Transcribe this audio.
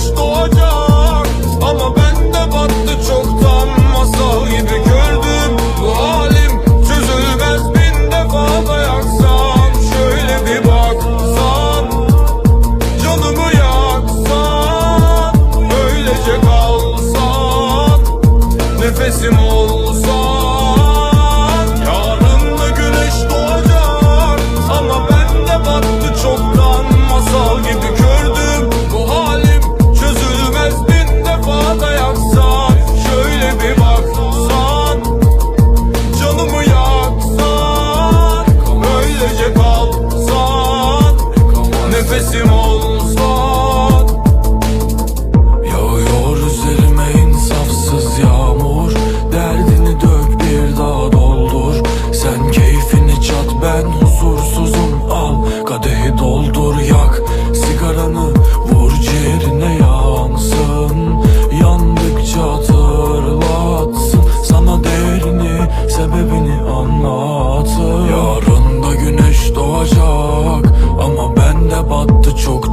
güneş doğacak. Ama ben de battı çoktan masal gibi güldüm Bu halim çözülmez bin defa dayaksam. Şöyle bir baksam Canımı yaksam. Böylece kalsam Nefesim olsa Nefesim Yağıyor üzerime insafsız yağmur. Derdini dök bir daha doldur. Sen keyfini çat ben huzursuzum. Al kadehi doldur yak Sigaranı. Vur ciğerine yansın. Yandıkça hatırlatsın. Sana değerini sebebini anlatın Yarın da güneş doğacak battı